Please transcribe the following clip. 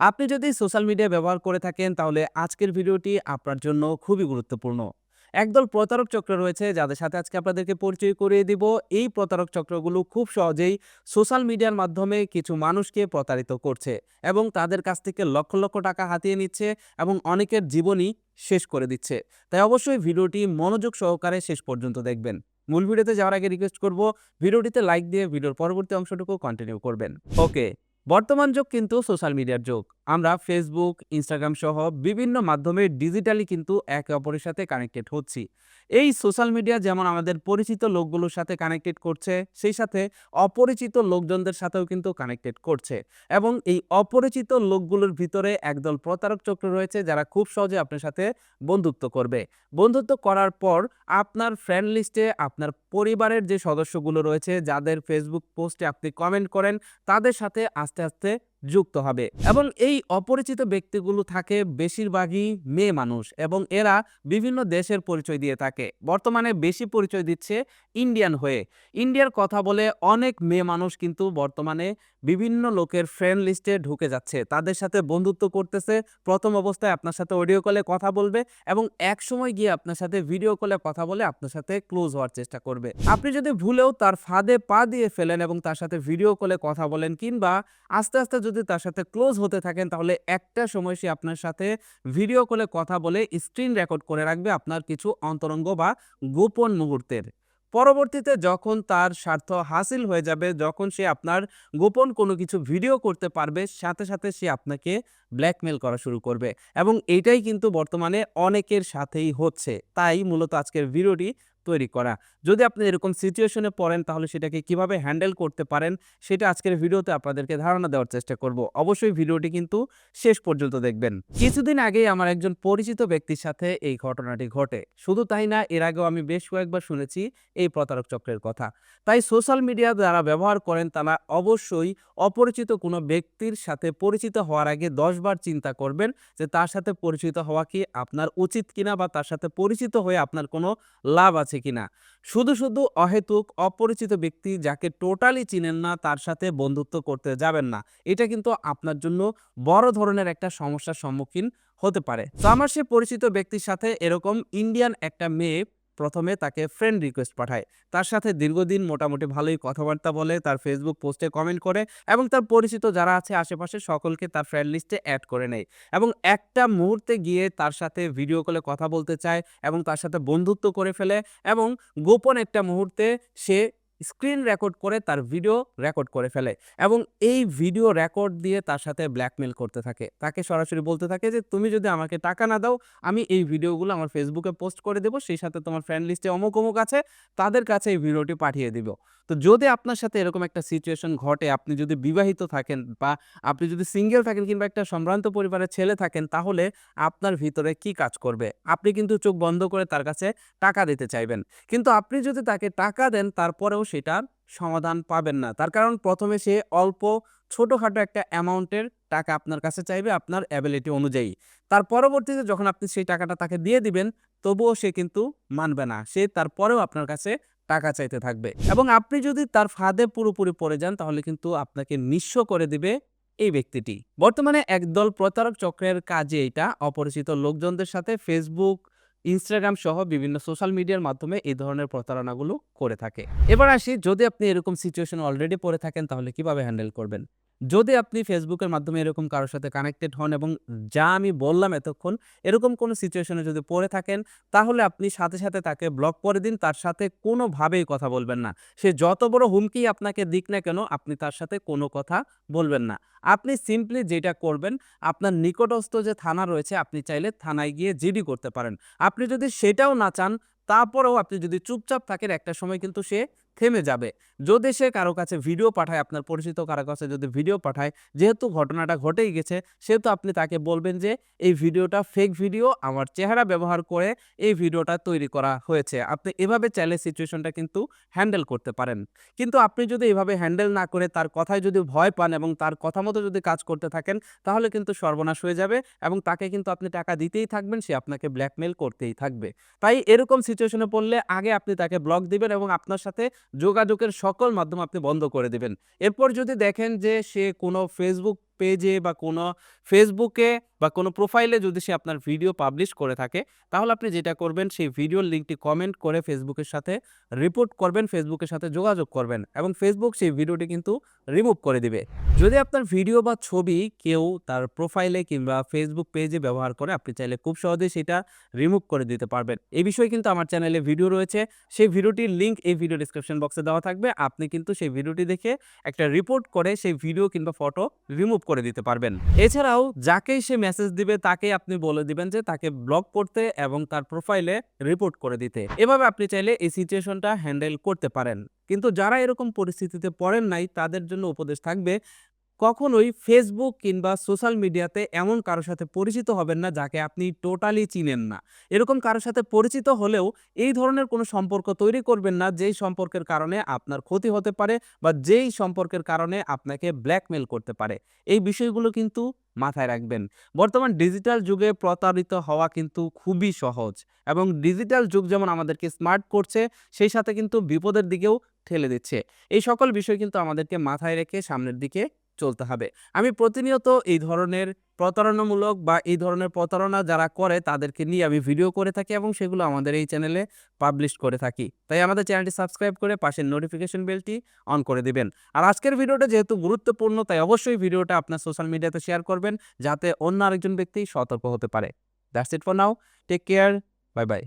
আপনি যদি social media ব্যবহার করে থাকেন, তাহলে আজকের ভিডিওটি আপনার জন্য খুবই গুরুত্বপূর্ণ। একদল প্রতারক চক্র রয়েছে, যাদের সাথে আজকে আপনাদেরকে পরিচয় করিয়ে দিব। এই প্রতারক চক্রগুলো খুব সহজেই সোশ্যাল মিডিয়ার মাধ্যমে কিছু মানুষকে প্রতারিত করছে এবং তাদের কাছ থেকে লক্ষ লক্ষ টাকা হাতিয়ে নিচ্ছে এবং অনেকের জীবনই শেষ করে দিচ্ছে। তাই অবশ্যই ভিডিওটি মনোযোগ সহকারে শেষ পর্যন্ত দেখবেন। মূল ভিডিওতে যাওয়ার আগে রিকোয়েস্ট করব, ভিডিওটিতে লাইক দিয়ে ভিডিওর পরবর্তী অংশটুকু কন্টিনিউ করবেন। ওকে বর্তমান যুগ কিন্তু সোশ্যাল মিডিয়ার যুগ। আমরা ফেসবুক ইনস্টাগ্রাম সহ বিভিন্ন মাধ্যমে ডিজিটালি কিন্তু একে অপরের সাথে কানেক্টেড হচ্ছি। এই সোশ্যাল মিডিয়া যেমন আমাদের পরিচিত লোকগুলোর সাথে কানেক্টেড করছে, সেই সাথে অপরিচিত লোকজনদের সাথেও কিন্তু কানেক্টেড করছে এবং এই অপরিচিত লোকগুলোর ভিতরে একদল প্রতারক চক্র রয়েছে যারা খুব সহজে আপনার সাথে বন্ধুত্ব করবে। বন্ধুত্ব করার পর আপনার ফ্রেন্ড লিস্টে আপনার পরিবারের যে সদস্যগুলো রয়েছে, যাদের ফেসবুক পোস্টে আপনি কমেন্ট করেন, তাদের সাথে আস্তে আস্তে যুক্ত হবে। এবং এই অপরিচিত ব্যক্তিগুলো থাকে বেশিরভাগই মেয়ে মানুষ এবং এরা বিভিন্ন দেশের পরিচয় দিয়ে থাকে। বর্তমানে বেশি পরিচয় দিচ্ছে ইন্ডিয়ান হয়ে। ইন্ডিয়ার কথা বলে অনেক মেয়ে মানুষ কিন্তু বর্তমানে বিভিন্ন লোকের ফ্রেন্ড লিস্টে ঢুকে যাচ্ছে। তাদের সাথে বন্ধুত্ব করতেছে। প্রথম অবস্থায় আপনার সাথে অডিও কলে কথা বলবে এবং এক সময় গিয়ে আপনার সাথে ভিডিও কলে কথা বলে আপনার সাথে ক্লোজ হওয়ার চেষ্টা করবে। আপনি যদি ভুলেও তার ফাঁদে পা দিয়ে ফেলেন এবং তার সাথে ভিডিও কলে কথা বলেন কিংবা আস্তে আস্তে যদি তার সাথে ক্লোজ হতে থাকেন, তাহলে একটা সময় সে আপনার সাথে ভিডিও কলে কথা বলে স্ক্রিন রেকর্ড করে রাখবে আপনার কিছু অন্তরঙ্গ বা গোপন মুহূর্তের। পরবর্তীতে যখন তার স্বার্থ হাসিল হয়ে যাবে, যখন সে আপনার গোপন কোনো কিছু ভিডিও করতে পারবে, সাথে সাথে সে আপনাকে ব্ল্যাকমেল করা শুরু করবে। এবং এটাই কিন্তু বর্তমানে অনেকের সাথেই হচ্ছে। তাই মূলত আজকের ভিডিওটি তৈরি করা। যদি আপনি এরকম সিচুয়েশনে পড়েন, তাহলে সেটাকে কীভাবে হ্যান্ডেল করতে পারেন, সেটা আজকের ভিডিওতে আপনাদেরকে ধারণা দেওয়ার চেষ্টা করব। অবশ্যই ভিডিওটি কিন্তু শেষ পর্যন্ত দেখবেন। কিছুদিন আগেই আমার একজন পরিচিত ব্যক্তির সাথে এই ঘটনাটি ঘটে। শুধু তাই না, এর আগেও আমি বেশ কয়েকবার শুনেছি এই প্রতারক চক্রের কথা। তাই সোশ্যাল মিডিয়া যারা ব্যবহার করেন, তারা অবশ্যই অপরিচিত কোনো ব্যক্তির সাথে পরিচিত হওয়ার আগে দশবার চিন্তা করবেন যে তার সাথে পরিচিত হওয়া কি আপনার উচিত কিনা বা তার সাথে পরিচিত হয়ে আপনার কোনো লাভ আছে কিনা শুধু শুধু অহেতুক, অপরিচিত ব্যক্তি যাকে টোটালি চিনেন না, তার সাথে বন্ধুত্ব করতে যাবেন না। এটা কিন্তু আপনার জন্য বড় ধরনের একটা সমস্যার সম্মুখীন হতে পারে। তো আমার সে পরিচিত ব্যক্তির সাথে এরকম ইন্ডিয়ান একটা মেয়ে প্রথমে তাকে ফ্রেন্ড রিকোয়েস্ট পাঠায়। তার সাথে দীর্ঘদিন মোটামুটি ভালোই কথাবার্তা বলে, তার ফেসবুক পোস্টে কমেন্ট করে এবং তার পরিচিত যারা আছে আশেপাশে সকলকে তার ফ্রেন্ড লিস্টে অ্যাড করে নেয় এবং একটা মুহূর্তে গিয়ে তার সাথে ভিডিও কলে কথা বলতে চায় এবং তার সাথে বন্ধুত্ব করে ফেলে এবং গোপন একটা মুহূর্তে সে স্ক্রিন রেকর্ড করে তার ভিডিও রেকর্ড করে ফেলে এবং এই ভিডিও রেকর্ড দিয়ে তার সাথে ব্ল্যাকমেল করতে থাকে। তাকে সরাসরি বলতে থাকে যে, তুমি যদি আমাকে টাকা না দাও, আমি এই ভিডিওগুলো আমার ফেসবুকে পোস্ট করে দেবো, সেই সাথে তোমার ফ্রেন্ড লিস্টে অমুক অমুক আছে, তাদের কাছে এই ভিডিওটি পাঠিয়ে দিব। তো যদি আপনার সাথে এরকম একটা সিচুয়েশন ঘটে, আপনি যদি বিবাহিত থাকেন বা আপনি যদি সিঙ্গেল থাকেন কিংবা একটা সম্ভ্রান্ত পরিবারের ছেলে থাকেন, তাহলে আপনার ভিতরে কি কাজ করবে? আপনি কিন্তু চোখ বন্ধ করে তার কাছে টাকা দিতে চাইবেন। কিন্তু আপনি যদি তাকে টাকা দেন, তারপরেও সেটার সমাধান পাবেন না। তার কারণ প্রথমে সে অল্প, ছোটোখাটো একটা অ্যামাউন্টের টাকা আপনার কাছে চাইবে আপনার অ্যাবিলিটি অনুযায়ী। তার পরবর্তীতে যখন আপনি সেই টাকাটা তাকে দিয়ে দিবেন, তবুও সে কিন্তু মানবে না। সে তারপরেও আপনার কাছে টাকা চাইতে থাকবে। এবং আপনি যদি তার ফাঁদে পুরোপুরি পড়ে যান, তাহলে কিন্তু আপনাকে নিঃস্ব করে দিবে এই ব্যক্তিটি। বর্তমানে একদল প্রতারক চক্রের কাজে এটা অপরিচিত লোকজনদের সাথে ফেসবুক ইনস্টাগ্রাম সহ বিভিন্ন সোশ্যাল মিডিয়ার মাধ্যমে এই ধরনের প্রতারণাগুলো করে থাকে। এবার আসি, যদি আপনি এরকম সিচুয়েশন অলরেডি পড়ে থাকেন, তাহলে কীভাবে হ্যান্ডেল করবেন? যদি আপনি ফেসবুকের মাধ্যমে এরকম কারোর সাথে কানেক্টেড হন এবং যা আমি বললাম এতক্ষণ, এরকম কোনো সিচুয়েশনে যদি পড়ে থাকেন, তাহলে আপনি সাথে সাথে তাকে ব্লক করে দিন, তার সাথে কোনোভাবেই কথা বলবেন না। সে যত বড় হুমকি আপনাকে দিক না কেন, আপনি তার সাথে কোনো কথা বলবেন না। আপনি সিম্পলি যেটা করবেন, আপনার নিকটস্থ যে থানা রয়েছে, আপনি চাইলে থানায় গিয়ে জিডি করতে পারেন। আপনি যদি সেটাও না চান, তারপরেও আপনি যদি চুপচাপ থাকেন, একটা সময় কিন্তু সে থেমে যাবে। যদি সে কারও কাছে ভিডিও পাঠায়, আপনার পরিচিত কারও কাছে যদি ভিডিও পাঠায়, যেহেতু ঘটনাটা ঘটেই গেছে, সেহেতু আপনি তাকে বলবেন যে, এই ভিডিওটা ফেক ভিডিও আমার চেহারা ব্যবহার করে এই ভিডিওটা তৈরি করা হয়েছে। আপনি এভাবে চাইলে সিচুয়েশনটা কিন্তু হ্যান্ডেল করতে পারেন। কিন্তু আপনি যদি এভাবে হ্যান্ডেল না করে তার কথায় যদি ভয় পান এবং তার কথা মতো যদি কাজ করতে থাকেন, তাহলে কিন্তু সর্বনাশ হয়ে যাবে এবং তাকে কিন্তু আপনি টাকা দিতেই থাকবেন, সে আপনাকে ব্ল্যাকমেল করতেই থাকবে। তাই এরকম সিচুয়েশনে পড়লে আগে আপনি তাকে ব্লক দিবেন এবং আপনার সাথে যোগাযোগের সকল মাধ্যম আপনি বন্ধ করে দেবেন। এরপর যদি দেখেন যে সে কোনো ফেসবুক পেজে বা কোনো ফেসবুকে বা কোনো প্রোফাইলে যদি সে আপনার ভিডিও পাবলিশ করে থাকে, তাহলে আপনি যেটা করবেন, সেই ভিডিওর লিঙ্কটি কমেন্ট করে ফেসবুকের সাথে রিপোর্ট করবেন ফেসবুকের সাথে যোগাযোগ করবেন এবং ফেসবুক সেই ভিডিওটি কিন্তু রিমুভ করে দিবে। যদি আপনার ভিডিও বা ছবি কেউ তার প্রোফাইলে কিংবা ফেসবুক পেজে ব্যবহার করে, আপনি চাইলে খুব সহজেই সেটা রিমুভ করে দিতে পারবেন। এই বিষয়ে কিন্তু আমার চ্যানেলে ভিডিও রয়েছে। সেই ভিডিওটির লিঙ্ক এই ভিডিও ডিসক্রিপশন বক্সে দেওয়া থাকবে। আপনি কিন্তু সেই ভিডিওটি দেখে একটা রিপোর্ট করে সেই ভিডিও কিংবা ফটো রিমুভ করে দিতে পারবেন। এছাড়াও, যাকেই সে মেসেজ দিবে তাকে আপনি বলে দিবেন যে তাকে ব্লক করতে এবং তার প্রোফাইলে রিপোর্ট করে দিতে। এভাবে আপনি চাইলে এই সিচুয়েশনটা হ্যান্ডেল করতে পারেন। কিন্তু যারা এরকম পরিস্থিতিতে পড়েন নাই, তাদের জন্য উপদেশ থাকবে কখনোই ফেসবুক কিংবা সোশ্যাল মিডিয়াতে এমন কারোর সাথে পরিচিত হবেন না যাকে আপনি টোটালি চিনেন না। এরকম কারোর সাথে পরিচিত হলেও এই ধরনের কোনো সম্পর্ক তৈরি করবেন না যেই সম্পর্কের কারণে আপনার ক্ষতি হতে পারে বা যেই সম্পর্কের কারণে আপনাকে ব্ল্যাকমেল করতে পারে। এই বিষয়গুলো কিন্তু মাথায় রাখবেন। বর্তমান ডিজিটাল যুগে প্রতারিত হওয়া কিন্তু খুবই সহজ এবং ডিজিটাল যুগ যেমন আমাদেরকে স্মার্ট করছে, সেই সাথে কিন্তু বিপদের দিকেও ঠেলে দিচ্ছে। এই সকল বিষয় কিন্তু আমাদেরকে মাথায় রেখে সামনের দিকে চলতে হবে। আমি প্রতিনিয়ত এই ধরনের প্রতারণামূলক বা এই ধরনের প্রতারণা যারা করে তাদেরকে নিয়ে আমি ভিডিও করে থাকি এবং সেগুলো আমাদের এই চ্যানেলে পাবলিশ করে থাকি। তাই আমাদের চ্যানেলটি সাবস্ক্রাইব করে পাশের নোটিফিকেশন বেলটি অন করে দিবেন। আর আজকের ভিডিওটা যেহেতু গুরুত্বপূর্ণ, তাই অবশ্যই ভিডিওটা আপনার সোশ্যাল মিডিয়াতে শেয়ার করবেন, যাতে অন্য আরেকজন ব্যক্তি সতর্ক হতে পারে। That's it for now take care bye bye